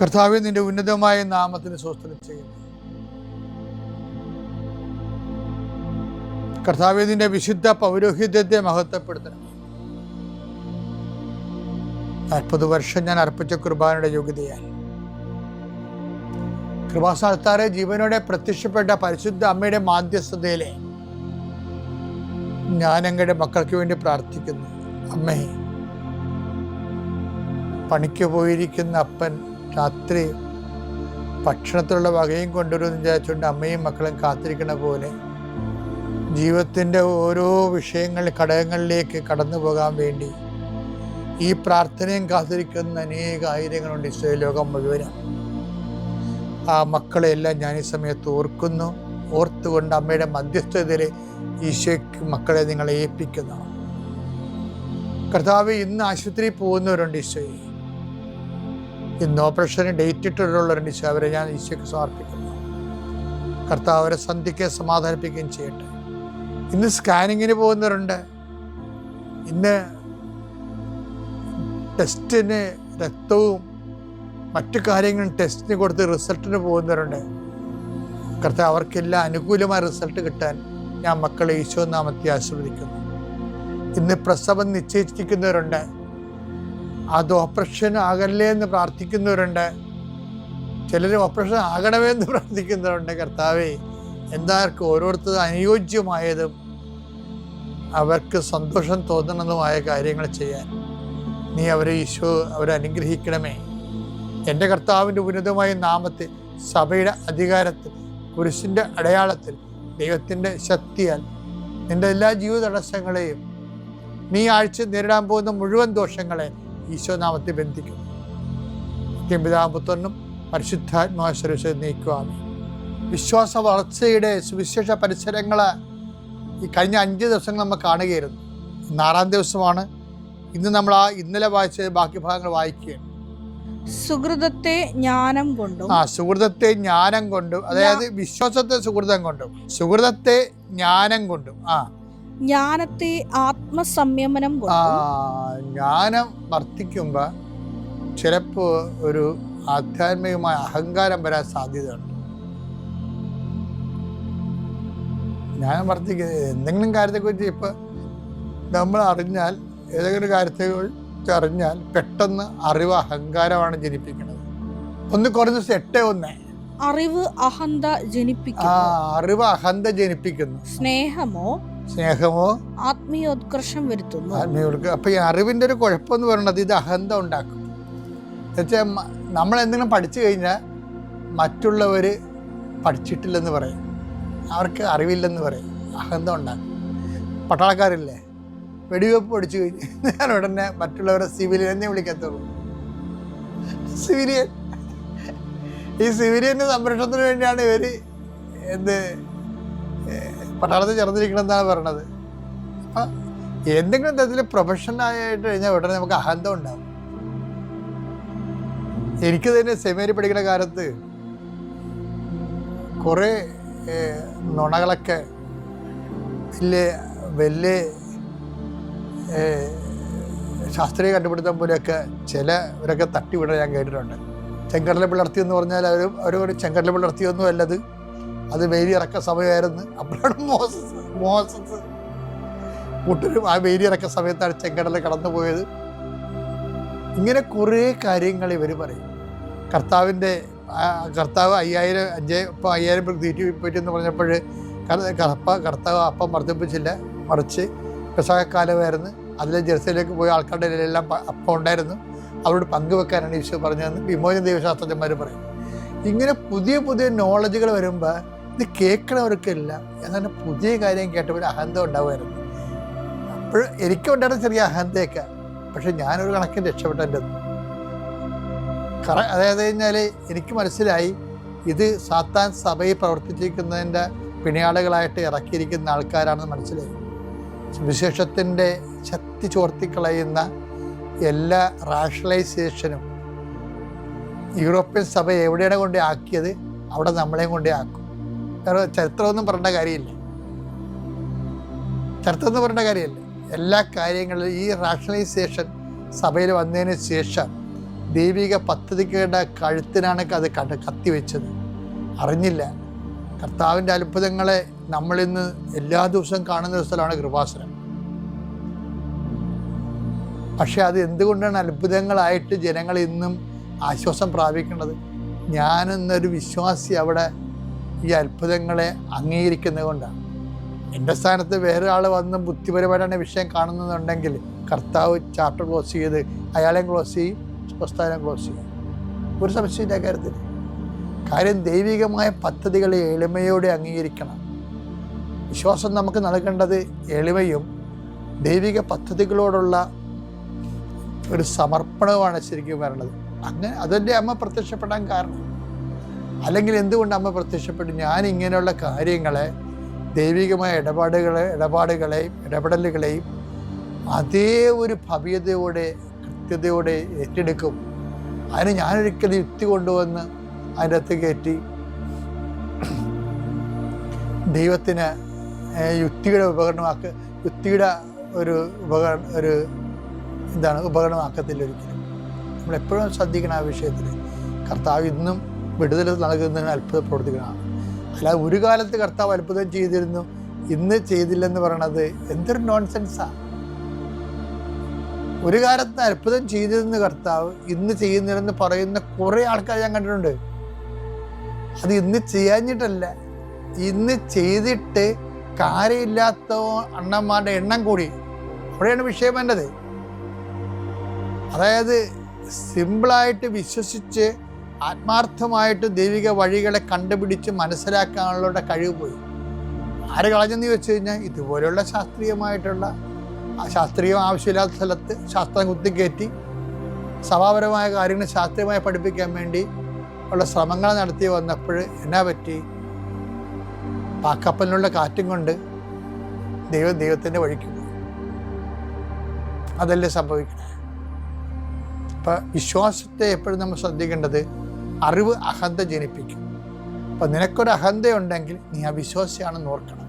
കർത്താവെ നിന്റെ ഉന്നതമായ നാമത്തിന് സ്വസ്ഥനം ചെയ്യുന്നു. കർത്താവെ നിന്റെ വിശുദ്ധ പൗരോഹിത്യത്തെ മഹത്വപ്പെടുത്തണം. നാൽപ്പത് വർഷം ഞാൻ അർപ്പിച്ച കുർബാനയുടെ യോഗ്യതയാൽ. കൃപാസ്ഥാനത്താറെ ജീവനോടെ പ്രത്യക്ഷപ്പെട്ട പരിശുദ്ധ അമ്മയുടെ മാധ്യസ്ഥതയിലെ ഞാൻ മക്കൾക്ക് വേണ്ടി പ്രാർത്ഥിക്കുന്നു. അമ്മേ പണിക്ക് പോയിരിക്കുന്ന അപ്പൻ രാത്രി ഭക്ഷണത്തിലുള്ള വകയും കൊണ്ടുവരുമെന്ന് വിചാരിച്ചുകൊണ്ട് അമ്മയും മക്കളും കാത്തിരിക്കുന്ന പോലെ ജീവിതത്തിന്റെ ഓരോ വിഷയങ്ങൾ ഘടകങ്ങളിലേക്ക് കടന്നു പോകാൻ വേണ്ടി ഈ പ്രാർത്ഥനയും കാത്തിരിക്കുന്ന അനേക ആയിരങ്ങളുണ്ട് ഇസ്രയേൽ ലോകം മുഴുവനും. ആ മക്കളെല്ലാം ഞാൻ ഈ സമയത്ത് ഓർക്കുന്നു. ഓർത്തുകൊണ്ട് അമ്മയുടെ മധ്യസ്ഥതയിൽ ഈശോയ്ക്ക് മക്കളെ നിങ്ങളെ ഏൽപ്പിക്കുന്നു. കർത്താവ് ഇന്ന് ആശുപത്രിയിൽ പോകുന്നവരുണ്ട് ഈശോയെ. ഇന്ന് ഓപ്പറേഷന് ഡേറ്റ് ഇട്ടിട്ടുള്ളവരുണ്ട് ഈശോ അവരെ ഞാൻ ഈശോയ്ക്ക് സമർപ്പിക്കുന്നു. കർത്താവ് അവരെ സന്ധിക്ക് സമാധാനിപ്പിക്കുകയും ചെയ്യട്ടെ. ഇന്ന് സ്കാനിങ്ങിന് പോകുന്നവരുണ്ട്. ഇന്ന് ടെസ്റ്റിന് രക്തവും മറ്റു കാര്യങ്ങളും ടെസ്റ്റിന് കൊടുത്ത് റിസൾട്ടിന് പോകുന്നവരുണ്ട്. കർത്താവ് അവർക്കെല്ലാം അനുകൂലമായ റിസൾട്ട് കിട്ടാൻ ഞാൻ മക്കളെ ഈശോ നാമത്തെ ആശീർവദിക്കുന്നു. ഇന്ന് പ്രസവം നിശ്ചയിച്ചിരിക്കുന്നവരുണ്ട്. അത് ഓപ്പറേഷൻ ആകല്ലേ എന്ന് പ്രാർത്ഥിക്കുന്നവരുണ്ട്. ചിലർ ഓപ്പറേഷൻ ആകണമേ എന്ന് പ്രാർത്ഥിക്കുന്നവരുണ്ട് കർത്താവേ. എന്താർക്കും ഓരോരുത്തർ അനുയോജ്യമായതും അവർക്ക് സന്തോഷം തോന്നണമെന്നുമായ കാര്യങ്ങൾ ചെയ്യാൻ. നീ അവരെ ഈശോ അവരെ അനുഗ്രഹിക്കണമേ. എന്റെ കർത്താവിന്റെ ഉന്നതമായ നാമത്തിൽ സഭയുടെ അധികാരത്തിൽ കുരിശിന്റെ അടയാളത്തിൽ ദൈവത്തിന്റെ ശക്തിയാൽ നിന്റെ എല്ലാ ജീവിത തടസ്സങ്ങളെയും നീ ആഴ്ച നേരിടാൻ പോകുന്ന മുഴുവൻ ദോഷങ്ങളെ ഈശോ നാമത്തിൽ ബന്ധിക്കുന്നു പിതാപുത്രനും പരിശുദ്ധാത്മാശ്വരസ് നീക്കുവാമി വിശ്വാസ വളർച്ചയുടെ സുവിശേഷ പരിസരങ്ങൾ ഈ കഴിഞ്ഞ അഞ്ച് ദിവസങ്ങൾ നമ്മൾ കാണുകയായിരുന്നു. ഇന്ന് ദിവസമാണ്. ഇന്ന് നമ്മൾ ആ ഇന്നലെ വായിച്ച ബാക്കി ഭാഗങ്ങൾ വായിക്കുകയാണ്. സുഹൃതത്തെ ജ്ഞാനം കൊണ്ടും ആ സുഹൃതത്തെ ജ്ഞാനം കൊണ്ടും അതായത് വിശ്വാസത്തെ സുഹൃതം കൊണ്ടും സുഹൃതത്തെ ജ്ഞാനം കൊണ്ടും ആ. ജ്ഞാനത്തെ ആത്മസംയമനം ജ്ഞാനം വർദ്ധിക്കുമ്പോൾ ചിലപ്പോൾ ഒരു ആധ്യാത്മികമായ അഹങ്കാരം വരാൻ സാധ്യതയുണ്ട്. ജ്ഞാനം വർദ്ധിക്കുന്നത് എന്തെങ്കിലും കാര്യത്തെക്കുറിച്ച് ഇപ്പൊ നമ്മൾ അറിഞ്ഞാൽ ഏതെങ്കിലും കാര്യത്തെക്കുറിച്ച് അറിഞ്ഞാൽ പെട്ടെന്ന് അറിവ് അഹങ്കാരമാണ് ജനിപ്പിക്കുന്നത്. ഒന്ന് കുറഞ്ഞ ദിവസം എട്ട് ഒന്ന്. അറിവ് അഹന്ത ജനിപ്പിക്കുന്നു. അറിവ് അഹന്ത ജനിപ്പിക്കുന്നു. സ്നേഹമോ സ്നേഹമോ? ആത്മീയോത്കർഷം വരുത്തുന്നു. ആത്മീയോത്കർഷം. അപ്പൊ ഈ അറിവിന്റെ ഒരു കുഴപ്പമെന്ന് പറയുന്നത് ഇത് അഹന്ത ഉണ്ടാക്കും എന്നുവെച്ചാൽ നമ്മൾ എന്തെങ്കിലും പഠിച്ചു കഴിഞ്ഞാൽ മറ്റുള്ളവർ പഠിച്ചിട്ടില്ലെന്ന് പറയും. അവർക്ക് അറിവില്ലെന്ന് പറയും. അഹന്ത ഉണ്ടാക്കും പട്ടാളക്കാരില്ലേ? വെടിവെപ്പ് പഠിച്ചു കഴിഞ്ഞ് ഞാൻ ഉടനെ മറ്റുള്ളവരെ സിവിലിയൻ എന്നേ വിളിക്കത്തുള്ളൂ. സിവിലിയൻ. ഈ സിവിലിയന്റെ സംരക്ഷണത്തിന് വേണ്ടിയാണ് ഇവർ എന്ത് പട്ടാളത്തിൽ ചേർന്നിരിക്കണമെന്നാണ് പറയണത്. അപ്പം എന്തെങ്കിലും തരത്തിൽ പ്രൊഫഷണലായിട്ട് കഴിഞ്ഞാൽ ഉടനെ നമുക്ക് അഹന്തം ഉണ്ടാവും. എനിക്ക് തന്നെ സെമിനറി പഠിക്കുന്ന കാലത്ത് കുറേ നുണകളൊക്കെ വലിയ വലിയ ശാസ്ത്രീയ കണ്ടുപിടുത്തം പോലെയൊക്കെ ചിലവരൊക്കെ തട്ടിവിടാൻ ഞാൻ കേട്ടിട്ടുണ്ട്. ചെങ്കടല പിളർത്തി എന്ന് പറഞ്ഞാൽ അവർ അവർ ചെങ്കടല പിളർത്തിയൊന്നും അല്ലത് അത് വേലി ഇറക്ക സമയമായിരുന്നു. അപ്പോഴാണ് മോസസ് മോസസ് കൂട്ടരും ആ വേലി ഇറക്ക സമയത്താണ് ചെങ്കടല കടന്നു പോയത് ഇങ്ങനെ കുറേ കാര്യങ്ങൾ ഇവർ പറയും. കർത്താവിന്റെ കർത്താവ് അയ്യായിരം അഞ്ച് ഇപ്പോൾ അയ്യായിരം പേർക്ക് തീറ്റി പറ്റുമെന്ന് പറഞ്ഞപ്പോൾ കർപ്പ കർത്താവ് അപ്പം വർദ്ധിപ്പിച്ചില്ല മറിച്ച് പെസകക്കാലമായിരുന്നു അതിലെ ജെറുസലേക്ക് പോയി ആൾക്കാരുടെ ഇടയിലെല്ലാം അപ്പം ഉണ്ടായിരുന്നു. അവരോട് പങ്കുവെക്കാനാണ് ഈശോ പറഞ്ഞതെന്ന് വിമോചന ദൈവശാസ്ത്രജ്ഞന്മാർ പറയും. ഇങ്ങനെ പുതിയ പുതിയ നോളജുകൾ വരുമ്പോൾ ഇത് കേൾക്കണവർക്കില്ല എന്നാൽ പുതിയ കാര്യം കേട്ടപ്പോൾ അഹന്ത ഉണ്ടാവുമായിരുന്നു. അപ്പോൾ എനിക്കുണ്ടായിരുന്ന ചെറിയ അഹന്തയൊക്കെ. പക്ഷെ ഞാനൊരു കണക്കിന് രക്ഷപ്പെട്ടത് കറ അതായത് കഴിഞ്ഞാൽ എനിക്ക് മനസ്സിലായി ഇത് സാത്താൻ സഭയിൽ പ്രവർത്തിച്ചിരിക്കുന്നതിന്റെ പിണിയാളുകളായിട്ട് ഇറക്കിയിരിക്കുന്ന ആൾക്കാരാണെന്ന് മനസ്സിലായി. സുവിശേഷത്തിന്റെ ശക്തി ചോർത്തിക്കളയുന്ന എല്ലാ റാഷണലൈസേഷനും യൂറോപ്യൻ സഭ എവിടെയാണ് കൊണ്ട് ആക്കിയത്? അവിടെ നമ്മളെയും കൊണ്ടേ ആക്കും. വേറെ ചരിത്രമൊന്നും പറയേണ്ട കാര്യമില്ല? ചരിത്രമൊന്നും പറയേണ്ട കാര്യമില്ല? എല്ലാ കാര്യങ്ങളിലും ഈ റാഷണലൈസേഷൻ സഭയിൽ വന്നതിന് ശേഷം ദൈവിക പദ്ധതികളുടെ കഴുത്തിനാണ് അത് കട കത്തിവെച്ചത്. അറിഞ്ഞില്ല. കർത്താവിന്റെ അത്ഭുതങ്ങളെ നമ്മളിന്ന് എല്ലാ ദിവസവും കാണുന്ന ഒരു സ്ഥലമാണ് കൃപാസനം. പക്ഷെ അത് എന്തുകൊണ്ടാണ് അത്ഭുതങ്ങളായിട്ട് ജനങ്ങൾ ഇന്നും ആശ്വാസം പ്രാപിക്കേണ്ടത്? ഞാനെന്നൊരു വിശ്വാസി അവിടെ ഈ അത്ഭുതങ്ങളെ അംഗീകരിക്കുന്നത് കൊണ്ടാണ്. എന്റെ സ്ഥാനത്ത് വേറെ ആൾ വന്ന് ബുദ്ധിപരമായിട്ടാണ് വിഷയം കാണുന്നുണ്ടെങ്കിൽ കർത്താവ് ചാപ്റ്റർ ക്ലോസ് ചെയ്ത് അയാളെയും ക്ലോസ് ചെയ്യും പ്രസ്ഥാനം ക്ലോസ് ചെയ്യും. ഒരു സംശയമില്ല കാര്യത്തിൽ. കാര്യം ദൈവികമായ പദ്ധതികളെ എളിമയോടെ അംഗീകരിക്കണം. വിശ്വാസം നമുക്ക് നൽകേണ്ടത് എളിമയും ദൈവിക പദ്ധതികളോടുള്ള ഒരു സമർപ്പണവുമാണ് ശരിക്കും വരേണ്ടത് അങ്ങനെ അതെന്റെ അമ്മ പ്രത്യക്ഷപ്പെടാൻ കാരണം. അല്ലെങ്കിൽ എന്തുകൊണ്ട് അമ്മ പ്രത്യക്ഷപ്പെട്ടു? ഞാൻ ഇങ്ങനെയുള്ള കാര്യങ്ങളെ ദൈവികമായ ഇടപാടുകളെ ഇടപാടുകളെയും ഇടപെടലുകളെയും അതേ ഒരു ഭവ്യതയോടെ കൃത്യതയോടെ ഏറ്റെടുക്കും. അതിന് ഞാനൊരിക്കലും യുക്തി കൊണ്ടുവന്ന് അതിന്റെ അകത്ത് കയറ്റി ദൈവത്തിന് യുക്തിയുടെ ഉപകരണമാക്ക യുക്തിയുടെ ഒരു ഉപകരണ ഒരു എന്താണ് ഉപകരണമാക്കത്തില്ല ഒരിക്കലും. നമ്മളെപ്പോഴും ശ്രദ്ധിക്കണം ആ വിഷയത്തിൽ. കർത്താവ് ഇന്നും വിടുതൽ നൽകുന്നതിന് അത്ഭുത പ്രവർത്തികളാണ് അല്ലാതെ ഒരു കാലത്ത് കർത്താവ് അത്ഭുതം ചെയ്തിരുന്നു ഇന്ന് ചെയ്തില്ലെന്ന് പറയണത് എന്തൊരു നോൺസെൻസാണ് ഒരു കാലത്ത് അത്ഭുതം ചെയ്തിരുന്ന കർത്താവ് ഇന്ന് ചെയ്യുന്നില്ലെന്ന് പറയുന്ന കുറേ ആൾക്കാർ ഞാൻ കണ്ടിട്ടുണ്ട്. അത് ഇന്ന് ചെയ്യാഞ്ഞിട്ടല്ല. ഇന്ന് ചെയ്തിട്ട് കാര്യമില്ലാത്ത അണ്ണന്മാരുടെ എണ്ണം കൂടി. അവിടെയാണ് വിഷയം വേണ്ടത് അതായത് സിമ്പിളായിട്ട് വിശ്വസിച്ച് ആത്മാർത്ഥമായിട്ട് ദൈവിക വഴികളെ കണ്ടുപിടിച്ച് മനസ്സിലാക്കാനുള്ള കഴിവ് പോയി. ആര് കളഞ്ഞെന്ന് ചോദിച്ചു കഴിഞ്ഞാൽ ഇതുപോലെയുള്ള ശാസ്ത്രീയമായിട്ടുള്ള ശാസ്ത്രീയം ആവശ്യമില്ലാത്ത സ്ഥലത്ത് ശാസ്ത്രം കുത്തിക്കയറ്റി സഭാപരമായ കാര്യങ്ങൾ ശാസ്ത്രീയമായി പഠിപ്പിക്കാൻ വേണ്ടി ഉള്ള ശ്രമങ്ങൾ നടത്തി വന്നപ്പോൾ എന്നാ പറ്റി? പാക്കപ്പലിനുള്ള കാറ്റും കൊണ്ട് ദൈവം ദൈവത്തിന്റെ വഴിക്ക് പോയി. അതല്ലേ സംഭവിക്കുന്നത് അപ്പം വിശ്വാസത്തെ എപ്പോഴും നമ്മൾ ശ്രദ്ധിക്കേണ്ടത് അറിവ് അഹന്ത ജനിപ്പിക്കും. അപ്പം നിനക്കൊരു അഹന്തയുണ്ടെങ്കിൽ നീ അവിശ്വാസിയാണെന്ന് ഓർക്കണം.